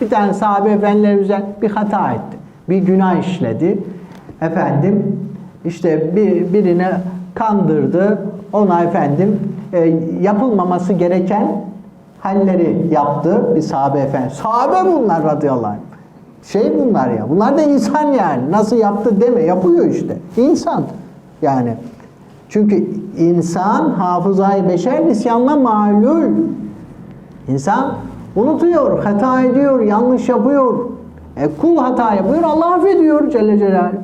Bir tane sahabe efendilerimizden bir hata etti. Bir günah işledi. Efendim işte bir, birine kandırdı. Ona efendim e, yapılmaması gereken halleri yaptı bir sahabe efendi. Sahabe bunlar radıyallahu anh. Şey bunlar ya. Bunlar da insan yani. Nasıl yaptı deme. Yapıyor işte. İnsan. Yani. Çünkü insan hafızayı beşer nisyanla malul. İnsan unutuyor, hata ediyor, yanlış yapıyor. E, kul hata yapıyor, Allah affediyor Celle Celaluhu.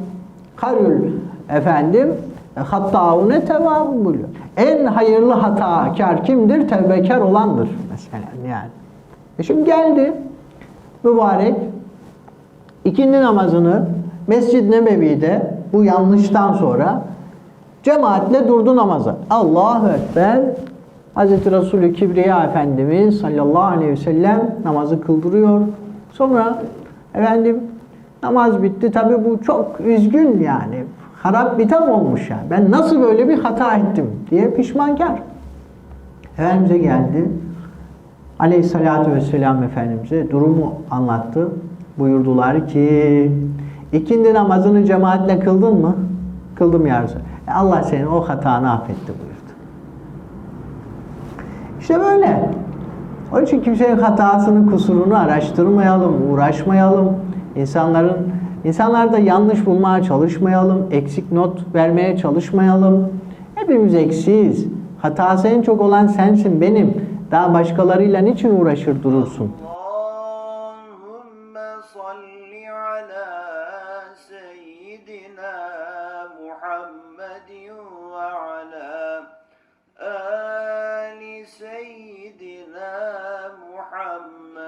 Karül efendim e, hattaune tevabun. En hayırlı hatakar kimdir? Tevbekar olandır mesela yani. E şimdi geldi mübarek ikindi namazını Mescid-i Nebevi'de bu yanlıştan sonra cemaatle durdu namaza. Allahu Ekber. Hz. Resulü Kibriya Efendimiz sallallahu aleyhi ve sellem namazı kıldırıyor. Sonra efendim namaz bitti. Tabi bu çok üzgün yani. Harap bitap olmuş yani. Ben nasıl böyle bir hata ettim diye pişmankar. Efendimiz'e geldi. Aleyhissalatü vesselam Efendimiz'e durumu anlattı. Buyurdular ki ikindi namazını cemaatle kıldın mı? Kıldım ya Resulallah. "E Allah senin o hatanı affetti buyurdu. İşte böyle. Onun için kimsenin hatasını, kusurunu araştırmayalım, uğraşmayalım. İnsanların insanlarda yanlış bulmaya çalışmayalım, eksik not vermeye çalışmayalım. Hepimiz eksiyiz. Hatası en çok olan sensin, benim. Daha başkalarıyla niçin uğraşır durursun? Muhammedin ve ala محمد